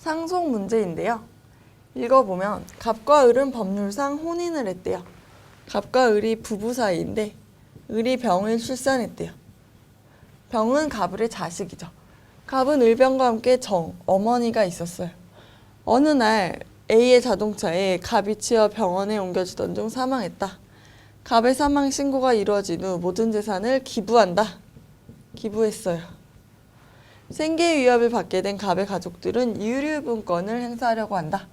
상속 문제인데요. 읽어보면 갑과 을은 법률상 혼인을 했대요. 갑과 을이 부부 사이인데 을이 병을 출산했대요. 병은 갑을의 자식이죠. 갑은 을병과 함께 정, 어머니가 있었어요. 어느 날 A의 자동차에 갑이 치여 병원에 옮겨지던 중 사망했다. 갑의 사망 신고가 이루어진 후 모든 재산을 기부한다. 기부했어요. 생계 위협을 받게 된 갑의 가족들은 유류분권을 행사하려고 한다.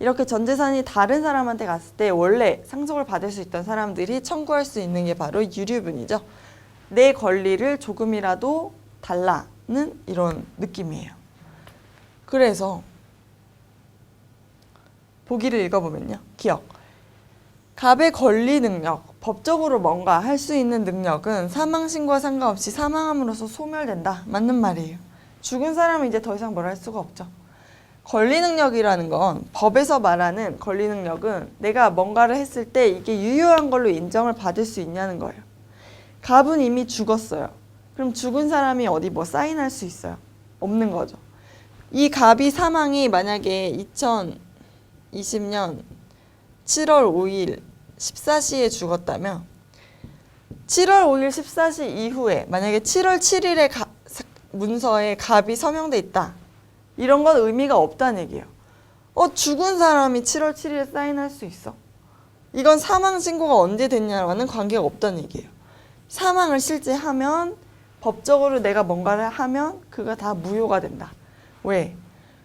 이렇게 전 재산이 다른 사람한테 갔을 때 원래 상속을 받을 수 있던 사람들이 청구할 수 있는 게 바로 유류분이죠. 내 권리를 조금이라도 달라는 이런 느낌이에요. 그래서 보기를 읽어보면요. 기억. 갑의 권리 능력, 법적으로 뭔가 할 수 있는 능력은 사망신고와 상관없이 사망함으로써 소멸된다. 맞는 말이에요. 죽은 사람은 이제 더 이상 뭘 할 수가 없죠. 권리 능력이라는 건 법에서 말하는 권리 능력은 내가 뭔가를 했을 때 이게 유효한 걸로 인정을 받을 수 있냐는 거예요. 갑은 이미 죽었어요. 그럼 죽은 사람이 어디 뭐 사인할 수 있어요? 없는 거죠. 이 갑이 사망이 만약에 2020년 7월 5일 14시에 죽었다면 7월 5일 14시 이후에 만약에 7월 7일에 가, 사- 문서에 갑이 서명돼 있다. 이런 건 의미가 없다는 얘기예요. 어 죽은 사람이 7월 7일에 사인할 수 있어? 이건 사망 신고가 언제 됐냐와는 관계가 없다는 얘기예요. 사망을 실제 하면 법적으로 내가 뭔가를 하면 그가 다 무효가 된다. 왜?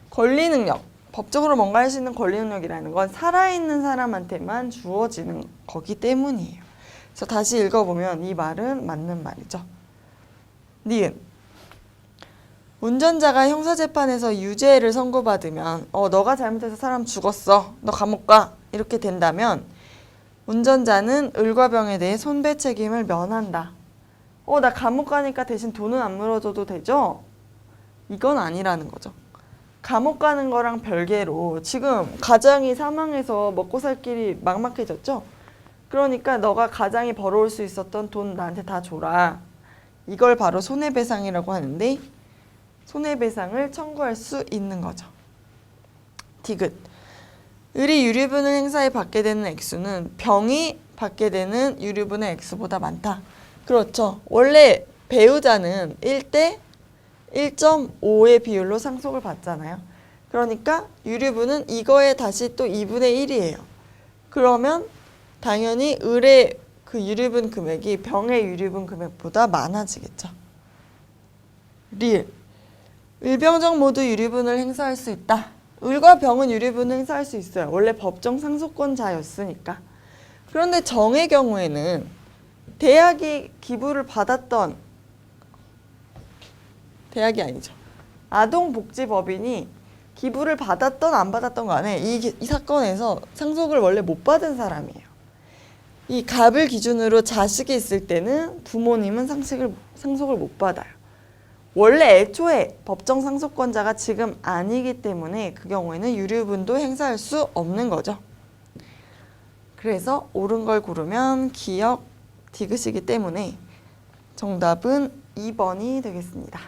권리 능력. 법적으로 뭔가 할 수 있는 권리 능력이라는 건 살아있는 사람한테만 주어지는 거기 때문이에요. 그래서 다시 읽어보면 이 말은 맞는 말이죠. 니은. 운전자가 형사재판에서 유죄를 선고받으면 어 너가 잘못해서 사람 죽었어. 너 감옥 가. 이렇게 된다면 운전자는 을과 병에 대해 손배 책임을 면한다. 어 나 감옥 가니까 대신 돈은 안 물어줘도 되죠? 이건 아니라는 거죠. 감옥 가는 거랑 별개로 지금 가장이 사망해서 먹고 살 길이 막막해졌죠? 그러니까 너가 가장이 벌어올 수 있었던 돈 나한테 다 줘라. 이걸 바로 손해배상이라고 하는데 손해배상을 청구할 수 있는 거죠. 디귿. 을이 유류분을 행사해 받게 되는 액수는 병이 받게 되는 유류분의 액수보다 많다. 그렇죠. 원래 배우자는 1대 1.5의 비율로 상속을 받잖아요. 그러니까 유류분은 이거에 다시 또 2분의 1이에요. 그러면 당연히 을의 그 유류분 금액이 병의 유류분 금액보다 많아지겠죠. 릴. 을병정 모두 유류분을 행사할 수 있다. 을과 병은 유류분을 행사할 수 있어요. 원래 법정 상속권자였으니까. 그런데 정의 경우에는 대학이 기부를 받았던 대학이 아니죠. 아동복지법인이 기부를 받았던 안 받았던 간에 이, 기- 이 사건에서 상속을 원래 못 받은 사람이에요. 이 갑을 기준으로 자식이 있을 때는 부모님은 상식을, 상속을 못 받아요. 원래 애초에 법정 상속권자가 지금 아니기 때문에 그 경우에는 유류분도 행사할 수 없는 거죠. 그래서 옳은 걸 고르면 기억 디귿이기 때문에 정답은 2번이 되겠습니다.